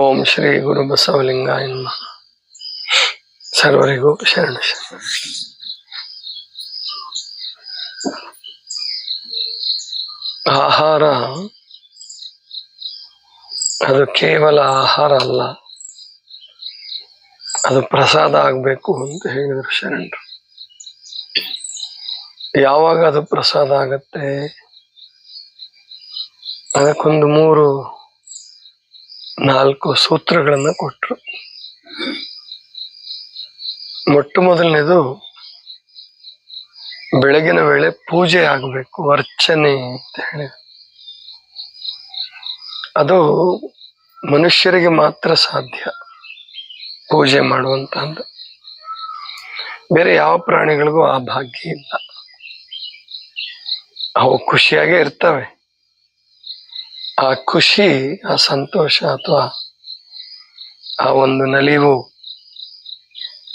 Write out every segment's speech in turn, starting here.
ಓಂ ಶ್ರೀ ಗುರು ಬಸವಲಿಂಗಾಯ ನಮಃ. ಸರ್ವರಿಗೂ ಶರಣ ಶರಣ. ಆಹಾರ ಅದು ಕೇವಲ ಆಹಾರ ಅಲ್ಲ, ಅದು ಪ್ರಸಾದ ಆಗಬೇಕು ಅಂತ ಹೇಳಿದರು ಶರಣರು. ಯಾವಾಗ ಅದು ಪ್ರಸಾದ ಆಗತ್ತೆ? ಅದಕ್ಕೊಂದು ಮೂರು ನಾಲ್ಕು ಸೂತ್ರಗಳನ್ನ ಕೊಟ್ಟರು. ಮೊಟ್ಟ ಮೊದಲನೇದು, ಬೆಳಗಿನ ವೇಳೆ ಪೂಜೆ ಆಗಬೇಕು, ಅರ್ಚನೆ ಅಂತ ಹೇಳಿ ಅದು ಮನುಷ್ಯರಿಗೆ ಮಾತ್ರ ಸಾಧ್ಯ, ಪೂಜೆ ಮಾಡುವಂತಹದ್ದು. ಬೇರೆ ಯಾವ ಪ್ರಾಣಿಗಳಿಗೂ ಆ ಭಾಗ್ಯ ಇಲ್ಲ. ಅವು ಖುಷಿಯಾಗೇ ಇರ್ತವೆ. ಆ ಖುಷಿ, ಆ ಸಂತೋಷ ಅಥವಾ ಆ ಒಂದು ನಲಿವು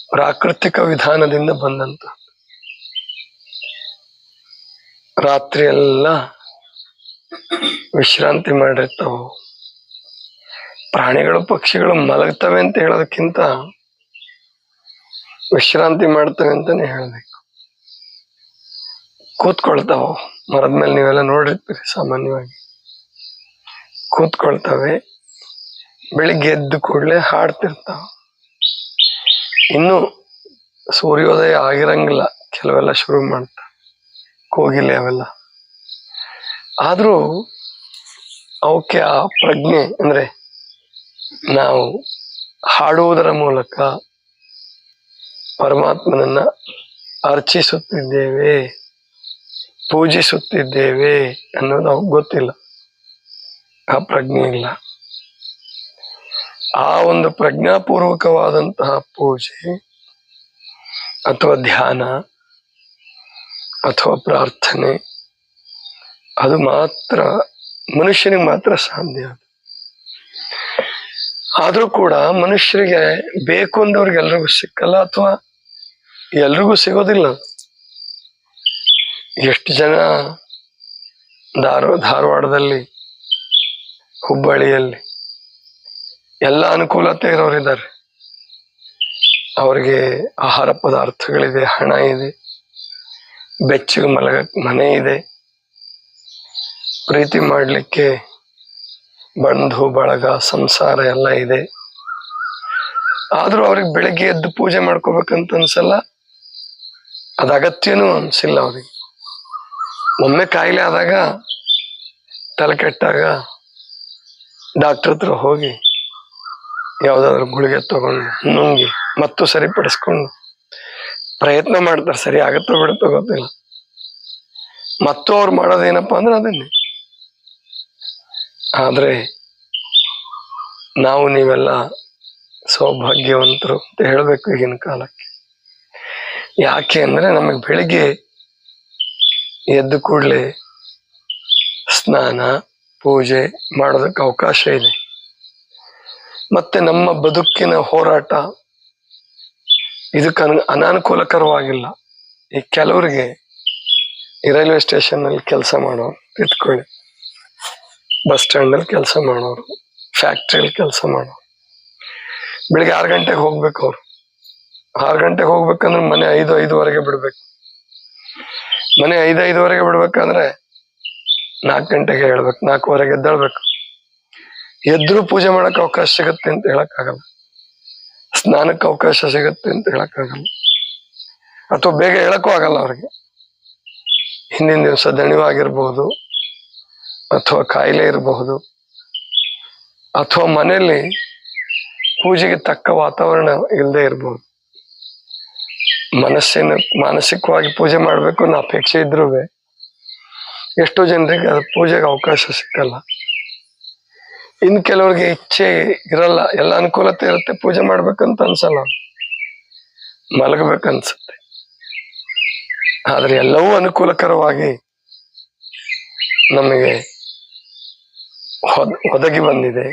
ಪ್ರಾಕೃತಿಕ ವಿಧಾನದಿಂದ ಬಂದಂತ. ರಾತ್ರಿ ಎಲ್ಲ ವಿಶ್ರಾಂತಿ ಮಾಡಿರ್ತಾವ. ಪ್ರಾಣಿಗಳು, ಪಕ್ಷಿಗಳು ಮಲಗ್ತವೆ ಅಂತ ಹೇಳೋದಕ್ಕಿಂತ ವಿಶ್ರಾಂತಿ ಮಾಡ್ತವೆ ಅಂತಾನೆ ಹೇಳ್ಬೇಕು. ಕೂತ್ಕೊಳ್ತಾವ. ಮರದ ಮೇಲೆ ನೀವೆಲ್ಲ ನೋಡಿರ್ತೀರಿ ಸಾಮಾನ್ಯವಾಗಿ. ಕೂತ್ಕೊಳ್ತವೆ. ಬೆಳಿಗ್ಗೆ ಎದ್ದು ಕೂಡಲೇ ಹಾಡ್ತಿರ್ತಾವೆ. ಇನ್ನು ಸೂರ್ಯೋದಯ ಆಗಿರಂಗಿಲ್ಲ, ಕೆಲವೆಲ್ಲ ಶುರು ಮಾಡ್ತಾವ ಕೋಗಿಲೆ ಅವೆಲ್ಲ. ಆದರೂ ಅವಕ್ಕೆ ಆ ಪ್ರಜ್ಞೆ ಅಂದ್ರೆ ನಾವು ಹಾಡುವುದರ ಮೂಲಕ ಪರಮಾತ್ಮನನ್ನ ಅರ್ಚಿಸುತ್ತಿದ್ದೇವೆ, ಪೂಜಿಸುತ್ತಿದ್ದೇವೆ ಅನ್ನೋದು ಅವ್ರಿಗೆ ಗೊತ್ತಿಲ್ಲ. ಆ ಪ್ರಜ್ಞೆ ಇಲ್ಲ. ಆ ಒಂದು ಪ್ರಜ್ಞಾಪೂರ್ವಕವಾದಂತಹ ಪೂಜೆ ಅಥವಾ ಧ್ಯಾನ ಅಥವಾ ಪ್ರಾರ್ಥನೆ, ಅದು ಮಾತ್ರ, ಮನುಷ್ಯನಿಗೆ ಮಾತ್ರ ಸಾಧ್ಯ ಅದು. ಆದ್ರೂ ಕೂಡ ಮನುಷ್ಯರಿಗೆ ಬೇಕು ಅಂದವ್ರಿಗೆ ಎಲ್ರಿಗೂ ಸಿಕ್ಕಲ್ಲ ಅಥವಾ ಎಲ್ರಿಗೂ ಸಿಗೋದಿಲ್ಲ. ಎಷ್ಟು ಜನ ಧಾರ, ಧಾರವಾಡದಲ್ಲಿ ಹುಬ್ಬಳ್ಳಿಯಲ್ಲಿ ಎಲ್ಲ ಅನುಕೂಲತೆ ಇರೋರಿದ್ದಾರೆ. ಅವರಿಗೆ ಆಹಾರ ಪದಾರ್ಥಗಳಿದೆ, ಹಣ ಇದೆ, ಬೆಚ್ಚಗೆ ಮಲಗ, ಮನೆ ಇದೆ. ಪ್ರೀತಿ ಮಾಡಲಿಕ್ಕೆ ಬಂಧು, ಬಳಗ, ಸಂಸಾರ ಎಲ್ಲ ಇದೆ. ಆದರೂ ಅವ್ರಿಗೆ ಬೆಳಗ್ಗೆ ಎದ್ದು ಪೂಜೆ ಮಾಡ್ಕೋಬೇಕಂತ ಅನ್ಸಲ್ಲ? ಅದು ಅಗತ್ಯನೂ ಅನಿಸಿಲ್ಲ ಅವ್ರಿಗೆ. ಒಮ್ಮೆ ಕಾಯಿಲೆ ಆದಾಗ ತಲೆ ಕೆಟ್ಟಾಗ ಡಾಕ್ಟರ್ ಹತ್ರ ಹೋಗಿ ಯಾವ್ದಾದ್ರು ಗುಳಿಗೆ ತಗೊಂಡು, ನುಂಗಿ ಮತ್ತು ಸರಿಪಡಿಸ್ಕೊಂಡು ಪ್ರಯತ್ನ ಮಾಡ್ತಾರೆ. ಸರಿ ಆಗತ್ತೋ ಬಿಡುತ್ತೋ ಗೊತ್ತಿಲ್ಲ. ಮತ್ತು ಅವ್ರು ಮಾಡೋದೇನಪ್ಪ ಅಂದ್ರೆ ಅದನ್ನೇ. ಆದರೆ ನಾವು ನೀವೆಲ್ಲ ಸೌಭಾಗ್ಯವಂತರು ಅಂತ ಹೇಳ್ಬೇಕು ಈಗಿನ ಕಾಲಕ್ಕೆ. ಯಾಕೆ ಅಂದ್ರೆ ನಮಗೆ ಬೆಳಿಗ್ಗೆ ಎದ್ದು ಕೂಡಲೇ ಸ್ನಾನ ಪೂಜೆ ಮಾಡೋದಕ್ಕೆ ಅವಕಾಶ ಇದೆ. ಮತ್ತೆ ನಮ್ಮ ಬದುಕಿನ ಹೋರಾಟ ಇದಕ್ಕೆ ಅನ, ಅನಾನುಕೂಲಕರವಾಗಿಲ್ಲ. ಈ ಕೆಲವರಿಗೆ ಈ ರೈಲ್ವೆ ಸ್ಟೇಷನ್ನಲ್ಲಿ ಕೆಲಸ ಮಾಡೋರು ಇಟ್ಕೊಳ್ಳಿ ಬಸ್ ಸ್ಟ್ಯಾಂಡ್ನಲ್ಲಿ ಕೆಲಸ ಮಾಡೋರು, ಫ್ಯಾಕ್ಟ್ರಿಯಲ್ಲಿ ಕೆಲಸ ಮಾಡೋರು. ಬೆಳಿಗ್ಗೆ ಆರು ಗಂಟೆಗೆ ಹೋಗ್ಬೇಕು ಅವ್ರು. ಆರು ಗಂಟೆಗೆ ಹೋಗ್ಬೇಕಂದ್ರೆ ಮನೆ ಐದು ಐದುವರೆಗೆ ಬಿಡ್ಬೇಕು. ಮನೆ ಐದು ಐದುವರೆಗೆ ಬಿಡ್ಬೇಕಂದ್ರೆ ನಾಲ್ಕು ಗಂಟೆಗೆ ಹೇಳ್ಬೇಕು, ನಾಲ್ಕುವರೆಗೆ ಎದ್ದೇಳ್ಬೇಕು. ಎದ್ರು ಪೂಜೆ ಮಾಡಕ್ ಅವಕಾಶ ಸಿಗುತ್ತೆ ಅಂತ ಹೇಳಕ್ಕಾಗಲ್ಲ. ಸ್ನಾನಕ್ಕೆ ಅವಕಾಶ ಸಿಗುತ್ತೆ ಅಂತ ಹೇಳಕ್ಕಾಗಲ್ಲ. ಅಥವಾ ಬೇಗ ಹೇಳಕ್ಕೂ ಆಗಲ್ಲ ಅವ್ರಿಗೆ. ಹಿಂದಿನ ದಿವಸ ದಣಿವಾಗಿರ್ಬಹುದು ಅಥವಾ ಕಾಯಿಲೆ ಇರಬಹುದು ಅಥವಾ ಮನೆಯಲ್ಲಿ ಪೂಜೆಗೆ ತಕ್ಕ ವಾತಾವರಣ ಇಲ್ಲದೆ ಇರಬಹುದು ಮನಸ್ಸಿನ, ಮಾನಸಿಕವಾಗಿ ಪೂಜೆ ಮಾಡಬೇಕು ಅನ್ನೋ ಅಪೇಕ್ಷೆ ಇದ್ರೂ ಎಷ್ಟೋ ಜನರಿಗೆ ಅದು ಪೂಜೆಗೆ ಅವಕಾಶ ಸಿಕ್ಕಲ್ಲ. ಇನ್ ಕೆಲವ್ರಿಗೆ ಇಚ್ಛೆ ಇರಲ್ಲ, ಎಲ್ಲ ಅನುಕೂಲತೆ ಇರುತ್ತೆ, ಪೂಜೆ ಮಾಡ್ಬೇಕಂತ ಅನ್ಸಲ್ಲ ಮಲಗಬೇಕನ್ಸುತ್ತೆ. ಆದ್ರೆ ಎಲ್ಲವೂ ಅನುಕೂಲಕರವಾಗಿ ನಮಗೆ ಒದ್- ಒದಗಿ ಬಂದಿದೆ.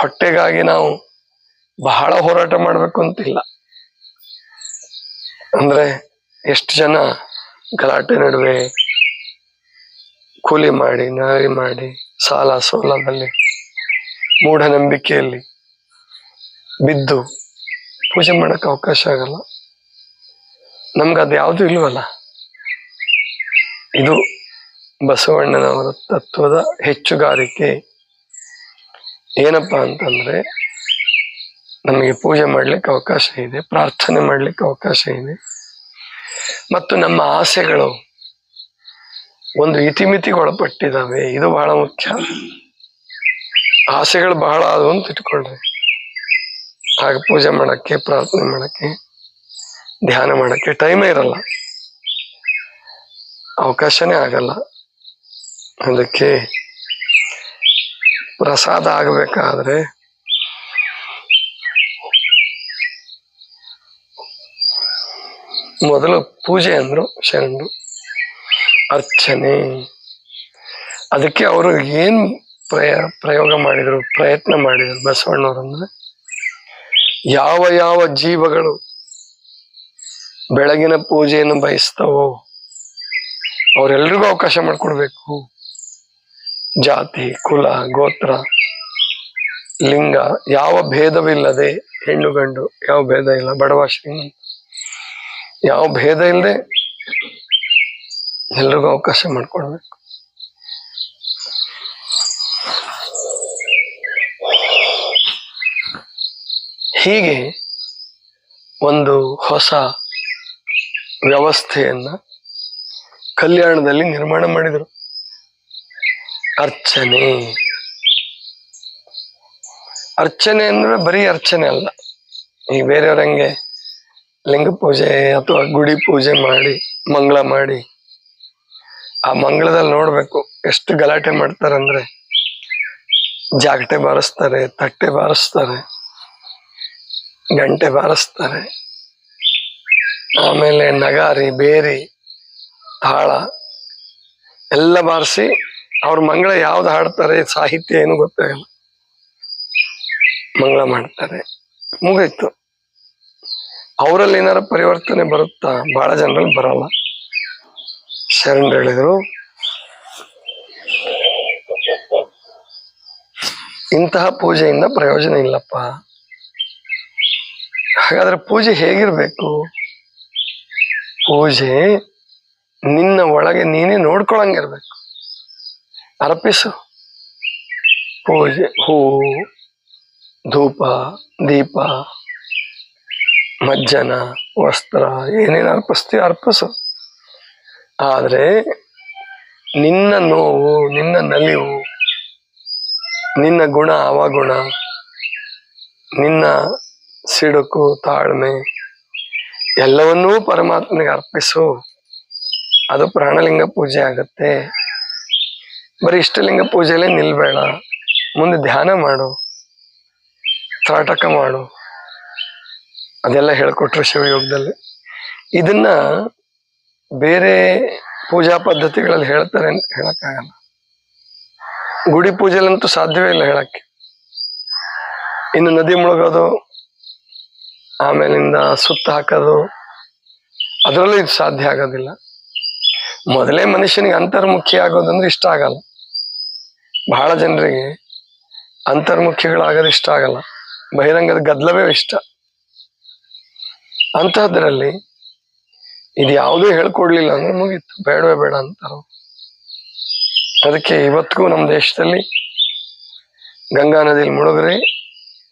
ಹೊಟ್ಟೆಗಾಗಿ ನಾವು ಬಹಳ ಹೋರಾಟ ಮಾಡ್ಬೇಕು ಅಂತಿಲ್ಲ ಅಂದ್ರೆ ಎಷ್ಟು ಜನ ಗಲಾಟೆ ನಡುವೆ ಕೂಲಿ ಮಾಡಿ, ನಾರಿ ಮಾಡಿ, ಸಾಲ ಸೋಲದಲ್ಲಿ ಮೂಢನಂಬಿಕೆಯಲ್ಲಿ ಬಿದ್ದು ಪೂಜೆ ಮಾಡಕ್ಕೆ ಅವಕಾಶ ಆಗಲ್ಲ. ನಮ್ಗೆ ಅದು ಯಾವುದು ಇಲ್ವಲ್ಲ? ಇದು ಬಸವಣ್ಣನವರ ತತ್ವದ ಹೆಚ್ಚುಗಾರಿಕೆ. ಏನಪ್ಪಾ ಅಂತಂದ್ರೆ, ನಮಗೆ ಪೂಜೆ ಮಾಡ್ಲಿಕ್ಕೆ ಅವಕಾಶ ಇದೆ, ಪ್ರಾರ್ಥನೆ ಮಾಡ್ಲಿಕ್ಕೆ ಅವಕಾಶ ಇದೆ. ಮತ್ತು ನಮ್ಮ ಆಸೆಗಳು ಒಂದು ಇತಿಮಿತಿಗೊಳಪಟ್ಟಿದ್ದಾವೆ ಇದು ಬಹಳ ಮುಖ್ಯ. ಆಸೆಗಳು ಬಹಳ ಆದವು ಅಂತ ಇಟ್ಕೊಳ್ರಿ. ಆಗ ಪೂಜೆ ಮಾಡಕ್ಕೆ, ಪ್ರಾರ್ಥನೆ ಮಾಡಕ್ಕೆ, ಧ್ಯಾನ ಮಾಡಕ್ಕೆ ಟೈಮೇ ಇರಲ್ಲ. ಅವಕಾಶನೇ ಆಗಲ್ಲ. ಅದಕ್ಕೆ ಪ್ರಸಾದ ಆಗಬೇಕಾದ್ರೆ ಮೊದಲು ಪೂಜೆ ಅಂದರು ಶರಣರು. ಅರ್ಚನೆ. ಅದಕ್ಕೆ ಅವರು ಏನ್ ಪ್ರಯ, ಪ್ರಯೋಗ ಮಾಡಿದ್ರು, ಪ್ರಯತ್ನ ಮಾಡಿದ್ರು ಬಸವಣ್ಣವ್ರಂದ್ರೆ, ಯಾವ ಯಾವ ಜೀವಗಳು ಬೆಳಗಿನ ಪೂಜೆಯನ್ನು ಬಯಸ್ತವೋ, ಅವರೆಲ್ರಿಗೂ ಅವಕಾಶ ಮಾಡಿಕೊಡ್ಬೇಕು. ಜಾತಿ, ಕುಲ, ಗೋತ್ರ, ಲಿಂಗ, ಯಾವ ಭೇದವಿಲ್ಲದೆ ಹೆಣ್ಣು, ಗಂಡು, ಯಾವ ಭೇದ ಇಲ್ಲ, ಬಡವ, ಶ್ರೀಮಂತ, ಯಾವ ಭೇದ ಇಲ್ಲದೆ ಎಲ್ರಿಗೂ ಅವಕಾಶ ಮಾಡಿಕೊಡ್ಬೇಕು. ಹೀಗೆ ಒಂದು ಹೊಸ ವ್ಯವಸ್ಥೆಯನ್ನ ಕಲ್ಯಾಣದಲ್ಲಿ ನಿರ್ಮಾಣ ಮಾಡಿದರು. ಅರ್ಚನೆ. ಅರ್ಚನೆ ಅಂದ್ರೆ ಬರೀ ಅರ್ಚನೆ ಅಲ್ಲ. ಈ ಬೇರೆಯವ್ರಂಗೆ ಲಿಂಗ ಪೂಜೆ ಅಥವಾ ಗುಡಿ ಪೂಜೆ ಮಾಡಿ, ಮಂಗಳ ಮಾಡಿ ಆ ಮಂಗಳದಲ್ಲಿ ನೋಡ್ಬೇಕು ಎಷ್ಟು ಗಲಾಟೆ ಮಾಡ್ತಾರಂದ್ರೆ ಜಾಗಟೆ ಬಾರಿಸ್ತಾರೆ, ತಟ್ಟೆ ಬಾರಿಸ್ತಾರೆ, ಗಂಟೆ ಬಾರಿಸ್ತಾರೆ. ಆಮೇಲೆ ನಗಾರಿ, ಬೇರಿ, ತಾಳ ಎಲ್ಲ ಬಾರಿಸಿ ಅವ್ರ ಮಂಗಳ ಯಾವ್ದು ಹಾಡ್ತಾರೆ, ಸಾಹಿತ್ಯ ಏನು ಗೊತ್ತಾಗಲ್ಲ. ಮಂಗಳ ಮಾಡ್ತಾರೆ. ಮುಗೀತು. ಅವರಲ್ಲಿ ಏನಾರ ಪರಿವರ್ತನೆ ಬರುತ್ತಾ? ಬಹಳ ಜನರಲ್ಲಿ ಬರಲ್ಲ. ಶರಣರು ಹೇಳಿದ್ರು. ಇಂತಹ ಪೂಜೆಯಿಂದ ಪ್ರಯೋಜನ ಇಲ್ಲಪ್ಪ. ಹಾಗಾದ್ರೆ ಪೂಜೆ ಹೇಗಿರಬೇಕು? ಪೂಜೆ ನಿನ್ನ ಒಳಗೆ ನೀನೇ ನೋಡ್ಕೊಳಂಗಿರ್ಬೇಕು. ಅರ್ಪಿಸು. ಪೂಜೆ ಹೂವು ಧೂಪ, ದೀಪ, ಮಜ್ಜನ, ವಸ್ತ್ರ ಏನೇನು ಅರ್ಪಿಸ್ತೀವಿ ಅರ್ಪಿಸು. ಆದ್ರೆ ನಿನ್ನ ನೋವು, ನಿನ್ನ ನಲಿವು, ನಿನ್ನ ಗುಣ, ಅವಗುಣ, ನಿನ್ನ ಸಿಡುಕು, ತಾಳ್ಮೆ ಎಲ್ಲವನ್ನೂ ಪರಮಾತ್ಮನಿಗೆ ಅರ್ಪಿಸು. ಅದು ಪ್ರಾಣಲಿಂಗ ಪೂಜೆ ಆಗತ್ತೆ. ಬರೀ ಇಷ್ಟಲಿಂಗ ಪೂಜೆಯಲ್ಲೇ ನಿಲ್ಬೇಡ. ಮುಂದೆ ಧ್ಯಾನ ಮಾಡು. ತ್ರಾಟಕ ಮಾಡು. ಅದೆಲ್ಲ ಹೇಳ್ಕೊಟ್ರು ಶಿವಯೋಗದಲ್ಲಿ. ಇದನ್ನ ಬೇರೆ ಪೂಜಾ ಪದ್ಧತಿಗಳಲ್ಲಿ ಹೇಳ್ತಾರೆ ಅಂತ ಹೇಳಕ್ಕಾಗಲ್ಲ. ಗುಡಿ ಪೂಜೆಲಂತೂ ಸಾಧ್ಯವೇ ಇಲ್ಲ ಹೇಳಕ್ಕೆ. ಇನ್ನು ನದಿ ಮುಳುಗೋದು, ಆಮೇಲಿಂದ ಸುತ್ತ ಹಾಕೋದು, ಅದರಲ್ಲೂ ಇದು ಸಾಧ್ಯ ಆಗೋದಿಲ್ಲ. ಮೊದಲೇ ಮನುಷ್ಯನಿಗೆ ಅಂತರ್ಮುಖಿ ಆಗೋದಂದ್ರೆ ಇಷ್ಟ ಆಗಲ್ಲ. ಬಹಳ ಜನರಿಗೆ ಅಂತರ್ಮುಖಿಗಳಾಗೋದು ಇಷ್ಟ ಆಗಲ್ಲ. ಬಹಿರಂಗದ ಗದ್ದಲವೇ ಇಷ್ಟ. ಅಂತಹದ್ರಲ್ಲಿ ಇದು ಯಾವುದೂ ಹೇಳ್ಕೊಡ್ಲಿಲ್ಲ ಅಂದ್ರೆ ಮುಗೀತು. ಬೇಡವೇ ಬೇಡ ಅಂತ ಅದಕ್ಕೆ ಇವತ್ತಿಗೂ ನಮ್ಮ ದೇಶದಲ್ಲಿ ಗಂಗಾ ನದಿಲಿ ಮುಳುಗ್ರಿ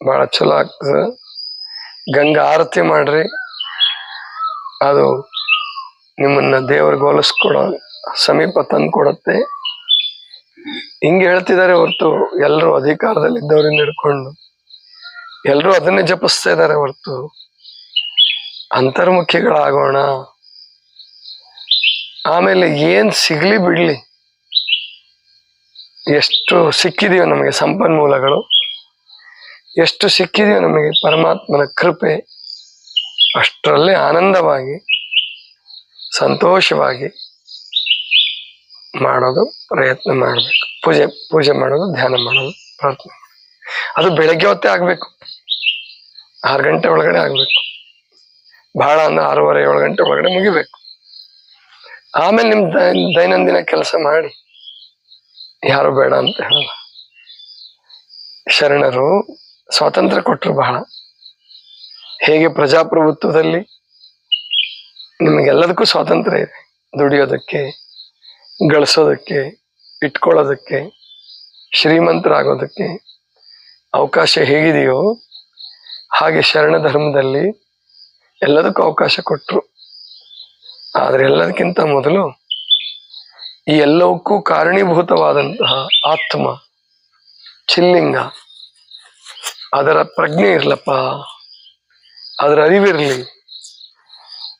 ಬಹಳ ಚಲೋ ಆಗ್ತದೆ. ಗಂಗಾ ಆರತಿ ಮಾಡ್ರಿ. ಅದು ನಿಮ್ಮನ್ನ ದೇವ್ರಿಗೆ ಹೋಲಿಸ್ಕೊಡೋ, ಸಮೀಪ ತಂದು ಕೊಡುತ್ತೆ. ಹಿಂಗೆ ಹೇಳ್ತಿದ್ದಾರೆ ಹೊರತು ಎಲ್ಲರೂ ಅಧಿಕಾರದಲ್ಲಿ ಇದ್ದವರಿಂದ ಹಿಡ್ಕೊಂಡು. ಎಲ್ಲರೂ ಅದನ್ನೇ ಜಪಿಸ್ತಾ ಇದ್ದಾರೆ ಹೊರತು. ಅಂತರ್ಮುಖಿಗಳಾಗೋಣ. ಆಮೇಲೆ ಏನ್ ಸಿಗ್ಲಿ ಬಿಡ್ಲಿ. ಎಷ್ಟು ಸಿಕ್ಕಿದೆಯೋ ನಮಗೆ ಸಂಪನ್ಮೂಲಗಳು, ಎಷ್ಟು ಸಿಕ್ಕಿದೆಯೋ ನಮಗೆ ಪರಮಾತ್ಮನ ಕೃಪೆ, ಅಷ್ಟರಲ್ಲೇ ಆನಂದವಾಗಿ, ಸಂತೋಷವಾಗಿ ಮಾಡೋದು ಪ್ರಯತ್ನ ಮಾಡಬೇಕು. ಪೂಜೆ ಪೂಜೆ ಮಾಡೋದು, ಧ್ಯಾನ ಮಾಡೋದು, ಪ್ರಾರ್ಥನೆ ಅದು ಬೆಳಗ್ಗೆ ಹೊತ್ತೇ ಆಗಬೇಕು. ಆರು ಗಂಟೆ ಒಳಗಡೆ ಆಗಬೇಕು. ಭಾಳ ಅಂದ್ರೆ ಆರೂವರೆ, ಏಳು ಗಂಟೆ ಒಳಗಡೆ ಮುಗಿಬೇಕು. ಆಮೇಲೆ ನಿಮ್ ದೈನಂದಿನ ಕೆಲಸ ಮಾಡಿ. ಯಾರು ಬೇಡ ಅಂತ ಹೇಳಲ್ಲ. ಶರಣರು ಸ್ವಾತಂತ್ರ್ಯ ಕೊಟ್ಟರು ಬಹಳ. ಹೇಗೆ ಪ್ರಜಾಪ್ರಭುತ್ವದಲ್ಲಿ ನಿಮಗೆಲ್ಲದಕ್ಕೂ ಸ್ವಾತಂತ್ರ್ಯ ಇದೆ. ದುಡಿಯೋದಕ್ಕೆ, ಗಳಿಸೋದಕ್ಕೆ, ಇಟ್ಕೊಳ್ಳೋದಕ್ಕೆ, ಶ್ರೀಮಂತರಾಗೋದಕ್ಕೆ ಅವಕಾಶ ಹೇಗಿದೆಯೋ ಹಾಗೆ ಶರಣ ಧರ್ಮದಲ್ಲಿ ಎಲ್ಲದಕ್ಕೂ ಅವಕಾಶ ಕೊಟ್ಟರು ಆದರೆ ಎಲ್ಲದಕ್ಕಿಂತ ಮೊದಲು ಈ ಎಲ್ಲವಕ್ಕೂ ಕಾರಣೀಭೂತವಾದಂತಹ ಆತ್ಮ, ಚಿಲ್ಲಿಂಗ, ಅದರ ಪ್ರಜ್ಞೆ ಇರ್ಲಪ್ಪ. ಅದರ ಅರಿವಿರಲಿ.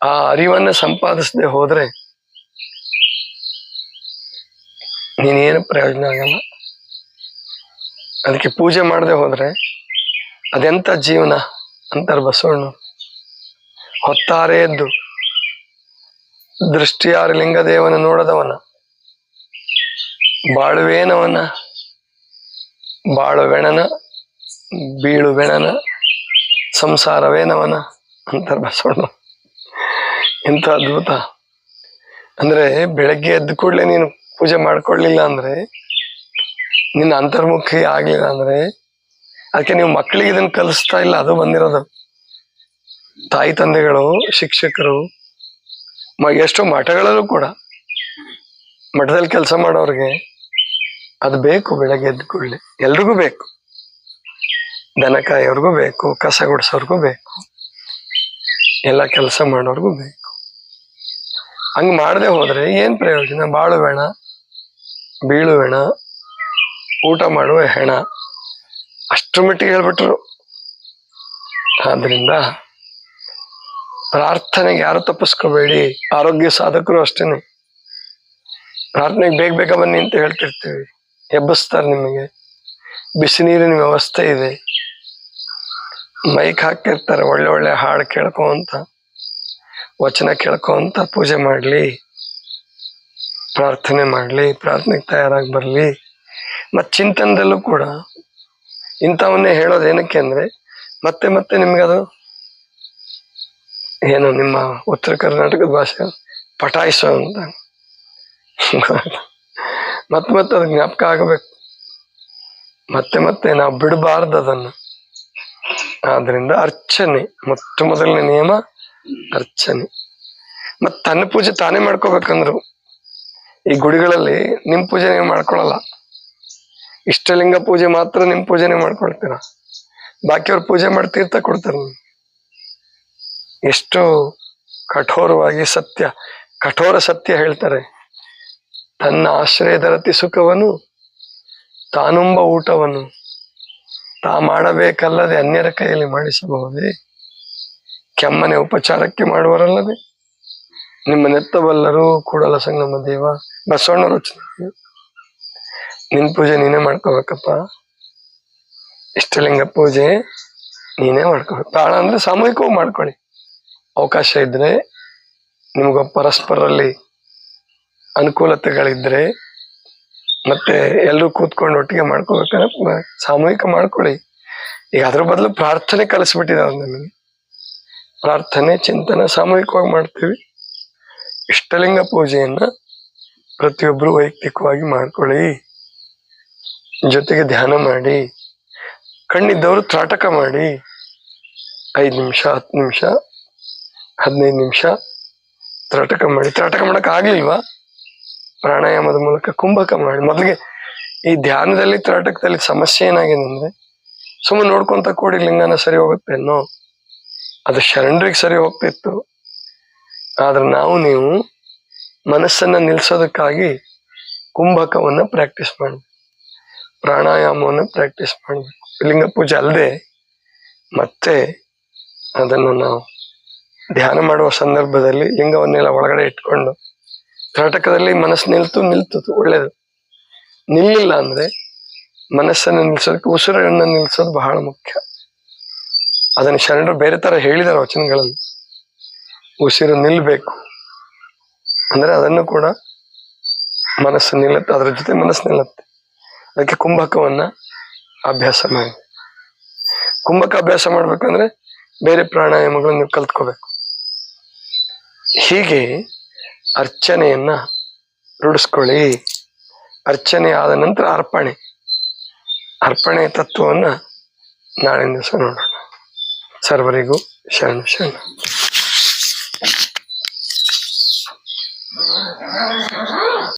ಆ ಅರಿವನ್ನ ಸಂಪಾದಿಸದೆ ಹೋದ್ರೆ ನೀನೇನು ಪ್ರಯೋಜನ ಆಗಲ್ಲ. ಅದಕ್ಕೆ ಪೂಜೆ ಮಾಡದೆ ಹೋದ್ರೆ ಅದೆಂತ ಜೀವನ? ಅಂತಾರೆ ಬಸವಣ್ಣ ಹೊತ್ತಾರೆ ಎದ್ದು ದೃಷ್ಟಿಯಾರ ಲಿಂಗದೇವನ ನೋಡದವನ. ಬಾಳುವೇನವನ, ಬಾಳುವೆಣನ, ಬೀಳುವೆಣನ, ಸಂಸಾರವೇನವನ ಅಂತಾರೆ ಬಸವಣ್ಣ ಎಂತ ಅದ್ಭುತ. ಅಂದ್ರೆ ಬೆಳಗ್ಗೆ ಎದ್ದ ಕೂಡಲೇ ನೀನು ಪೂಜೆ ಮಾಡ್ಕೊಳ್ಳಿಲ್ಲ ಅಂದ್ರೆ, ನಿನ್ನ ಅಂತರ್ಮುಖಿ ಆಗ್ಲಿಲ್ಲ ಅಂದ್ರೆ, ಅದಕ್ಕೆ ನೀವು ಮಕ್ಕಳಿಗೆ ಇದನ್ನ ಕಲಿಸ್ತಾ ಇಲ್ಲ, ಅದು ಬಂದಿರೋದು. ತಾಯಿ ತಂದೆಗಳು, ಶಿಕ್ಷಕರು ಎಷ್ಟೋ ಮಠಗಳಲ್ಲೂ ಕೂಡ ಮಠದಲ್ಲಿ ಕೆಲಸ ಮಾಡೋರಿಗೆ ಅದು ಬೇಕು ಬೆಳಗ್ಗೆ ಎದ್ದು ಕೂಡಲೇ. ಎಲ್ರಿಗೂ ಬೇಕು. ದನ ಬೇಕು, ಕಸ ಗುಡಿಸೋರ್ಗೂ ಬೇಕು. ಎಲ್ಲ ಕೆಲಸ ಮಾಡೋರಿಗೂ ಬೇಕು. ಹಂಗ್ ಮಾಡದೆ ಹೋದ್ರೆ ಏನ್ ಪ್ರಯೋಜನ? ಬಾಳು ಹೆಣ ಬೀಳು ಹೆಣ ಊಟ ಮಾಡುವ ಹೆಣ. ಅಷ್ಟ್ರ ಮಟ್ಟಿಗೆ ಹೇಳ್ಬಿಟ್ರು. ಆದ್ರಿಂದ ಪ್ರಾರ್ಥನೆಗೆ ಯಾರು ತಪ್ಪಿಸ್ಕೋಬೇಡಿ. ಆರೋಗ್ಯ ಸಾಧಕರು ಅಷ್ಟೇನೆ. ಪ್ರಾರ್ಥನೆಗೆ ಬೇಗ ಬೇಗ ಬನ್ನಿ ಅಂತ ಹೇಳ್ತಿರ್ತೀವಿ. ಎಬ್ಬಿಸ್ತಾರೆ ನಿಮಗೆ. ಬಿಸಿ ನೀರಿನ ವ್ಯವಸ್ಥೆ ಇದೆ. ಮೈಕ್ ಹಾಕಿರ್ತಾರೆ, ಒಳ್ಳೆ ಒಳ್ಳೆ ಹಾಡು ಕೇಳ್ಕೊಂತ ವಚನ ಕೇಳ್ಕೊಂತ ಪೂಜೆ ಮಾಡಲಿ. ಪ್ರಾರ್ಥನೆ ಮಾಡಲಿ, ಪ್ರಾರ್ಥನೆಗೆ ತಯಾರಾಗಿ ಬರಲಿ. ಮತ್ತು ಚಿಂತನದಲ್ಲೂ ಕೂಡ ಇಂಥವನ್ನೇ ಹೇಳೋದು ಏನಕ್ಕೆ ಅಂದರೆ, ಮತ್ತೆ ಮತ್ತೆ ನಿಮ್ಗದು ಏನು ನಿಮ್ಮ ಉತ್ತರ ಕರ್ನಾಟಕದ ಭಾಷೆ? ಪಟಾಯಿಸೋ ಅಂತ. ಮತ್ತೆ ಮತ್ತೆ ಅದು ಜ್ಞಾಪಕ ಆಗಬೇಕು. ಮತ್ತೆ ಮತ್ತೆ ನಾವು ಬಿಡಬಾರ್ದು ಅದನ್ನು. ಆದ್ರಿಂದ ಅರ್ಚನೆ, ಮೊಟ್ಟ ಮೊದಲನೇ ನಿಯಮ, ಅರ್ಚನೆ. ಮತ್ತೆ ತನ್ನ ಪೂಜೆ ತಾನೇ ಮಾಡ್ಕೋಬೇಕಂದ್ರು. ಈ ಗುಡಿಗಳಲ್ಲಿ ನಿಮ್ಮ ಪೂಜೆ ನೀವು ಮಾಡ್ಕೊಳಲ್ಲ. ಇಷ್ಟಲಿಂಗ ಪೂಜೆ ಮಾತ್ರ ನಿಮ್ಮ ಪೂಜೆನೆ ಮಾಡ್ಕೊಳ್ತೀರ? ಬಾಕಿಯವ್ರ ಪೂಜೆ ಮಾಡಿ ತೀರ್ಥ ಕೊಡ್ತಾರೆ. ಎಷ್ಟು ಕಠೋರವಾಗಿ ಸತ್ಯ, ಕಠೋರ ಸತ್ಯ ಹೇಳ್ತಾರೆ. ತನ್ನ ಆಶ್ರಯದರತಿ ಸುಖವನ್ನು ತಾನುಂಬ ಊಟವನ್ನು ತಾ ಮಾಡಬೇಕಲ್ಲದೆ ಅನ್ಯರ ಕೈಯಲ್ಲಿ ಮಾಡಿಸಬಹುದೇ? ಕೆಮ್ಮನೆ ಉಪಚಾರಕ್ಕೆ ಮಾಡುವರಲ್ಲದೆ? ನಿಮ್ಮ ನೆತ್ತಬಲ್ಲರು ಕೂಡಲ ಸಂಗಮ ದೇವ, ಬಸವಣ್ಣ ರಚನೆ ನಿನ್ ಪೂಜೆ ನೀನೇ ಮಾಡ್ಕೋಬೇಕಪ್ಪ. ಇಷ್ಟಲಿಂಗ ಪೂಜೆ ನೀನೇ ಮಾಡ್ಕೋಬೇಕು. ತಾಳ ಅಂದ್ರೆ ಸಾಮೂಹಿಕವಾಗಿ ಮಾಡ್ಕೊಳ್ಳಿ. ಅವಕಾಶ ಇದ್ರೆ ನಿಮ್ಗೆ ಪರಸ್ಪರಲ್ಲಿ ಅನುಕೂಲತೆಗಳಿದ್ರೆ ಮತ್ತೆ ಎಲ್ಲರೂ ಕೂತ್ಕೊಂಡು ಒಟ್ಟಿಗೆ ಮಾಡ್ಕೋಬೇಕಾದ್ರೆ ಸಾಮೂಹಿಕ ಮಾಡ್ಕೊಳ್ಳಿ. ಈಗ ಅದ್ರ ಬದಲು ಪ್ರಾರ್ಥನೆ ಕಲಿಸ್ಬಿಟ್ಟಿದ್ದಾರೆ ನಮಗೆ ಪ್ರಾರ್ಥನೆ, ಚಿಂತನೆ ಸಾಮೂಹಿಕವಾಗಿ ಮಾಡ್ತೀವಿ. ಇಷ್ಟಲಿಂಗ ಪೂಜೆಯನ್ನ ಪ್ರತಿಯೊಬ್ಬರು ವೈಯಕ್ತಿಕವಾಗಿ ಮಾಡ್ಕೊಳ್ಳಿ. ಜೊತೆಗೆ ಧ್ಯಾನ ಮಾಡಿ. ಕಣ್ಣಿದ್ದವರು ತ್ರಾಟಕ ಮಾಡಿ. ಐದು ನಿಮಿಷ, ಹತ್ತು ನಿಮಿಷ ಹದಿನೈದು ನಿಮಿಷ ತ್ರಾಟಕ ಮಾಡಿ, ತ್ರಾಟಕ ಮಾಡಕ್ ಆಗ್ಲಿಲ್ವಾ? ಪ್ರಾಣಾಯಾಮದ ಮೂಲಕ ಕುಂಭಕ ಮಾಡಿ. ಮೊದಲಿಗೆ ಈ ಧ್ಯಾನದಲ್ಲಿ, ತ್ರಾಟಕದಲ್ಲಿ ಸಮಸ್ಯೆ ಏನಾಗಿದೆ ಅಂದ್ರೆ ಸುಮ್ಮನೆ ನೋಡ್ಕೊಂತ ಕೂಡಿ ಲಿಂಗನ ಸರಿ ಹೋಗುತ್ತೆ ಅನ್ನೋ, ಅದು ಶರಣರಿಗೆ ಸರಿ ಹೋಗ್ತಿತ್ತು. ಆದ್ರೆ ನಾವು, ನೀವು ಮನಸ್ಸನ್ನ ನಿಲ್ಸೋದಕ್ಕಾಗಿ ಕುಂಭಕವನ್ನ ಪ್ರಾಕ್ಟೀಸ್ ಮಾಡ್ಬೇಕು. ಪ್ರಾಣಾಯಾಮವನ್ನ ಪ್ರಾಕ್ಟೀಸ್ ಮಾಡ್ಬೇಕು. ಲಿಂಗ ಪೂಜೆ ಅಲ್ಲದೆ ಮತ್ತೆ ಅದನ್ನು ನಾವು ಧ್ಯಾನ ಮಾಡುವ ಸಂದರ್ಭದಲ್ಲಿ ಲಿಂಗವನ್ನೆಲ್ಲ ಒಳಗಡೆ ಇಟ್ಕೊಂಡು ಕರ್ನಾಟಕದಲ್ಲಿ ಮನಸ್ಸು ನಿಲ್ತು ನಿಲ್ತು ಒಳ್ಳೇದು. ನಿಲ್ಲಿಲ್ಲ ಅಂದ್ರೆ ಮನಸ್ಸನ್ನು ನಿಲ್ಸೋದಕ್ಕೆ ಉಸಿರನ್ನ ನಿಲ್ಸೋದು ಬಹಳ ಮುಖ್ಯ. ಅದನ್ನು ಶರಣರು ಬೇರೆ ತರ ಹೇಳಿದ್ದಾರೆ ವಚನಗಳಲ್ಲಿ. ಉಸಿರು ನಿಲ್ಬೇಕು. ಅಂದ್ರೆ ಅದನ್ನು ಕೂಡ ಮನಸ್ಸು ನಿಲ್ಲುತ್ತೆ, ಅದರ ಜೊತೆ ಮನಸ್ಸು ನಿಲ್ಲುತ್ತೆ. ಅದಕ್ಕೆ ಕುಂಭಕವನ್ನ ಅಭ್ಯಾಸ ಮಾಡಿ. ಕುಂಭಕ ಅಭ್ಯಾಸ ಮಾಡ್ಬೇಕಂದ್ರೆ ಬೇರೆ ಪ್ರಾಣಾಯಾಮಗಳನ್ನು ನೀವು ಕಲ್ತ್ಕೋಬೇಕು. ಹೀಗೆ ಅರ್ಚನೆಯನ್ನ ರೂಢಿಸ್ಕೊಳ್ಳಿ. ಅರ್ಚನೆ ಆದ ನಂತರ ಅರ್ಪಣೆ. ಅರ್ಪಣೆ ತತ್ವವನ್ನ ನಾಳಿನ ದಿವಸ ನೋಡೋಣ ಸರ್ವರಿಗೂ ಶರಣ ಶರಣ.